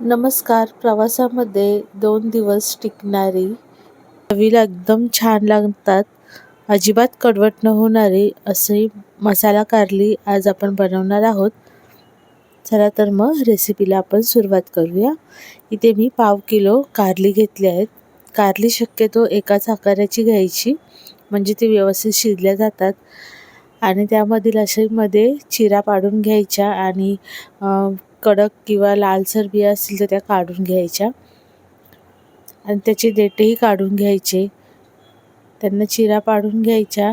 नमस्कार. प्रवासामध्ये दोन दिवस टिकणारी चवीला एकदम छान लागतात. अजिबात कडवट न होणारी असे मसाला कारली आज आपण बनवणार आहोत. चला तर मग रेसिपीला आपण सुरुवात करूया. इथे मी पाव किलो कारली घेतली आहेत. कारली शक्यतो एकाच आकाराची घ्यायची म्हणजे ती व्यवस्थित शिजल्या जातात. आणि त्यामधील असे चिरा पाडून घ्यायच्या आणि कडक किंवा लालसर बिया असतील तर त्या काढून घ्यायच्या. आणि त्याचे देठेही काढून घ्यायचे. त्यांना चिरा पाडून घ्यायच्या.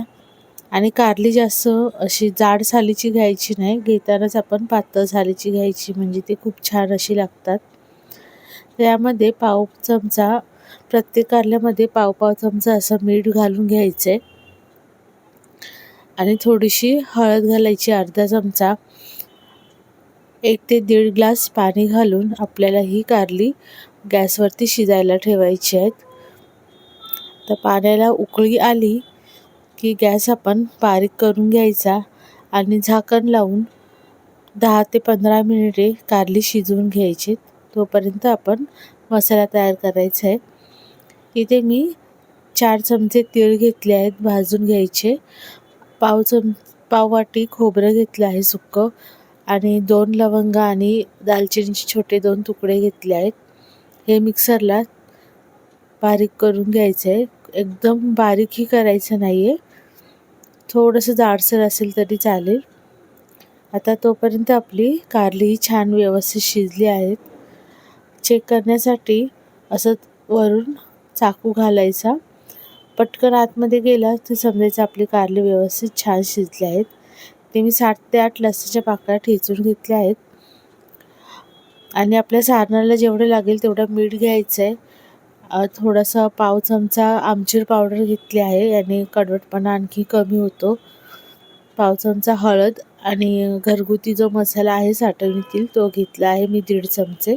आणि कारली जास्त अशी जाड सालीची घ्यायची नाही. घेतानाच आपण पातळ सालीची घ्यायची. म्हणजे ते खूप छान अशी लागतात. त्यामध्ये पाव चमचा प्रत्येक कारल्यामध्ये पाव पाव चमचा असं मीठ घालून घ्यायचं. आहे आणि थोडीशी हळद घालायची अर्धा चमचा. एक ते दीड ग्लास पाणी घालून आपल्याला ही कारली गॅसवरती शिजायला ठेवायची आहेत. तर पाण्याला उकळी आली की गॅस आपण बारीक करून घ्यायचा आणि झाकण लावून दहा ते पंधरा मिनिटे कारली शिजवून घ्यायची. तोपर्यंत आपण मसाला तयार करायचा आहे. इथे मी चार चमचे तीळ घेतले आहेत भाजून घ्यायचे. पाव चम पाववाटी खोबरं घेतलं आहे सुक्कं. आणि दोन लवंग आणि दालचिनीचे छोटे दोन तुकडे घेतले आहेत. हे मिक्सरला बारीक करून घ्यायचं आहे. एकदम बारीकही करायचं नाही आहे थोडंसं जाडसर असेल तरी चालेल. आता तोपर्यंत आपली कारली छान व्यवस्थित शिजली आहेत. चेक करण्यासाठी असं वरून चाकू घालायचा. पटकन आतमध्ये गेला तर समजायचं आपली कारली व्यवस्थित छान शिजली आहेत. ते मी सात ते आठ लसणाच्या पाकळ्या ठेचून घेतल्या आहेत. आणि आपल्या सारणाला जेवढं लागेल तेवढं मीठ घ्यायचं आहे थोडासा पाव चमचा आमचीर पावडर घेतली आहे आणि कडवटपणा आणखी कमी होतो. पाव चमचा हळद आणि घरगुती जो मसाला आहे साठवणीतील तो घेतला आहे मी दीड चमचे.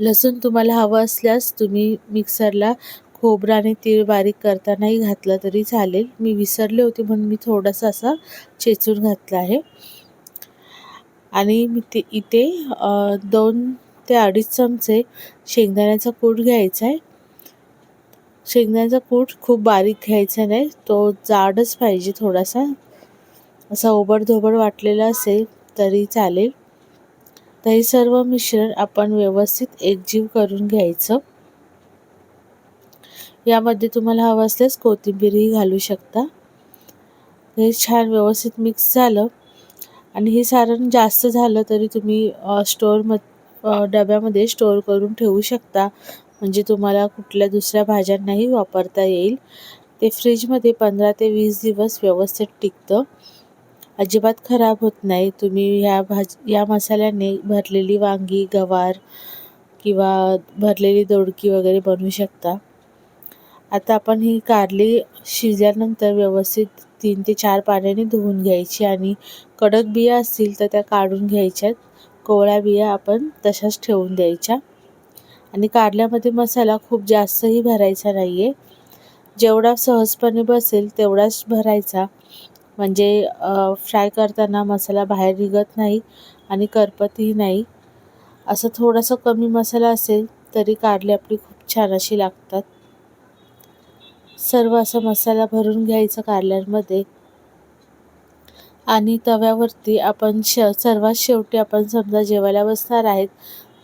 लसूण तुम्हाला हवं असल्यास तुम्ही मिक्सरला खोबरं आणि तीळ बारीक करतानाही घातलं तरी चालेल. मी विसरले होते म्हणून मी थोडासा असा चेचून घातला आहे. आणि मी ते इथे दोन ते अडीच चमचे शेंगदाण्याचा कूट घ्यायचा आहे. शेंगदाण्याचा कूट खूप बारीक घ्यायचा नाही. तो जाडच पाहिजे थोडासा. असा ओबडधोबड वाटलेला असेल तरी चालेल. तर हे सर्व मिश्रण आपण व्यवस्थित एकजीव करून घ्यायचं. यामध्ये तुम्हाला हवं असल्यास कोथिंबीरही घालू शकता. हे छान व्यवस्थित मिक्स झालं. आणि हे सारण जास्त झालं तरी तुम्ही स्टोअर म डब्यामध्ये स्टोअर करून ठेवू शकता. म्हणजे तुम्हाला कुठल्या दुसऱ्या भाज्यांनाही वापरता येईल. ते फ्रीजमध्ये पंधरा ते वीस दिवस व्यवस्थित टिकतं. अजिबात खराब होत नाही. तुम्ही ह्या भाज या मसाल्याने भरलेली वांगी गवार किंवा भरलेली दोडकी वगैरे बनवू शकता. आता आपण ही कारली शिजल्यानंतर व्यवस्थित तीन ते चार पाण्याने धुवून घ्यायची आणि कडक बिया असतील तर त्या काढून घ्यायच्यात. कोवळ्या बिया आपण तशाच ठेवून द्यायच्या. आणि कारल्यामध्ये मसाला खूप जास्तही भरायचा नाही आहे जेवढा सहजपणे बसेल तेवढाच भरायचा. म्हणजे फ्राय करताना मसाला बाहेर निघत नाही आणि करपतही नाही. असं थोडासा कमी मसाला असेल तरी कारली आपली खूप छान अशी लागतात. सर्व असा मसाला भरून घ्यायचा कारल्यांमध्ये. आणि तव्यावरती आपण श सर्वात शेवटी आपण समजा जेवायला बसणार आहेत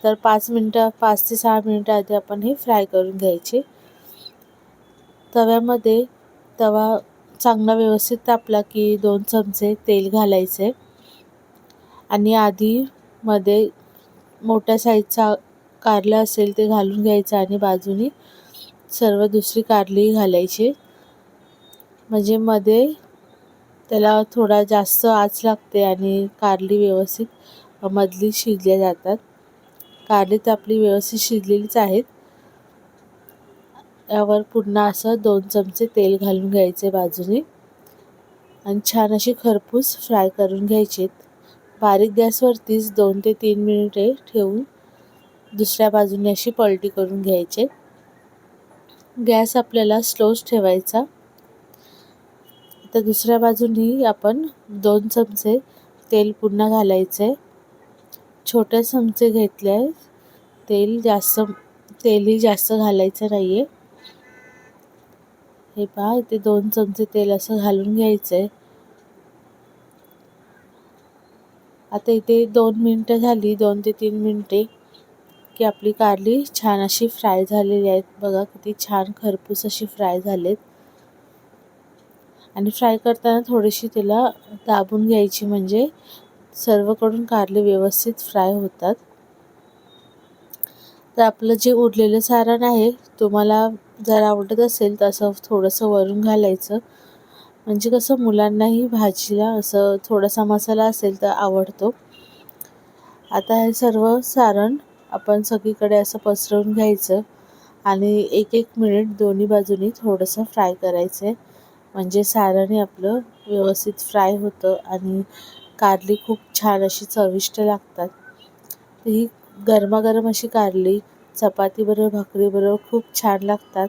तर पाच मिनटं पाच ते सहा मिनटं आधी आपण हे फ्राय करून घ्यायचे. तव्यामध्ये तवा चांगला व्यवस्थित तापला की दोन चमचे तेल घालायचे. आणि आधी मध्ये मोठ्या साईजचा कारला असेल ते घालून घ्यायचं आणि बाजूनी सर्व दुसरी कारली घालायची. म्हणजे मध्ये त्याला थोडा जास्त आच लागते आणि कारली व्यवस्थित मधली शिजल्या जातात. कारली तर आपली व्यवस्थित शिजलेलीच आहेत. यावर पुन्हा असं दोन चमचे तेल घालून घ्यायचे बाजूने. आणि छान अशी खरपूस फ्राय करून घ्यायचे. बारीक गॅसवरतीच दोन ते तीन मिनिटे ठेवून दुसऱ्या बाजूने अशी पलटी करून घ्यायचे. गॅस आपल्याला स्लोच ठेवायचा. तर दुसऱ्या बाजूनी आपण दोन चमचे तेल पुन्हा घालायचे छोटे चमचे घेतले आहे तेल जास्त तेलही जास्त घालायचं नाही आहे हे पहा इथे दोन चमचे तेल असं घालून घ्यायचं आहे आता इथे दोन मिनटं झाली दोन ते तीन मिनटे. की आपली कारली छान अशी फ्राय झालेली आहेत. बघा किती छान खरपूस अशी फ्राय झालेत. आणि फ्राय करताना थोडीशी तिला दाबून घ्यायची म्हणजे सर्वकडून कारले व्यवस्थित फ्राय होतात. तर आपलं जे उरलेलं सारण आहे तुम्हाला जर आवडत असेल तसं थोडंसं वरून घालायचं. म्हणजे कसं मुलांनाही भाजीला असं थोडासा मसाला असेल तर आवडतो. आता हे सर्व सारण आपण सगळीकडे असं पसरवून घ्यायचं आणि एक एक मिनिट दोन्ही बाजूनी थोडंसं फ्राय करायचं आहे म्हणजे सारणी आपलं व्यवस्थित फ्राय होतं आणि कारली खूप छान अशी चविष्ट लागतात. ही गरमागरम अशी कारली चपातीबरोबर भाकरीबरोबर खूप छान लागतात.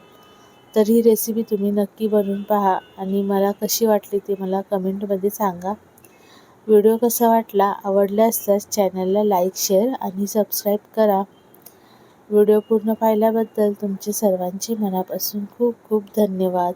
तर ही रेसिपी तुम्ही नक्की बनवून पहा आणि मला कशी वाटली ते मला कमेंटमध्ये सांगा. व्हिडिओ कसा वाटला आवडला असल्यास चॅनलला लाईक शेअर आणि सबस्क्राईब करा. व्हिडिओ पूर्ण पाहिल्याबद्दल तुमचे सर्वांचे मनापासून खूप खूप धन्यवाद.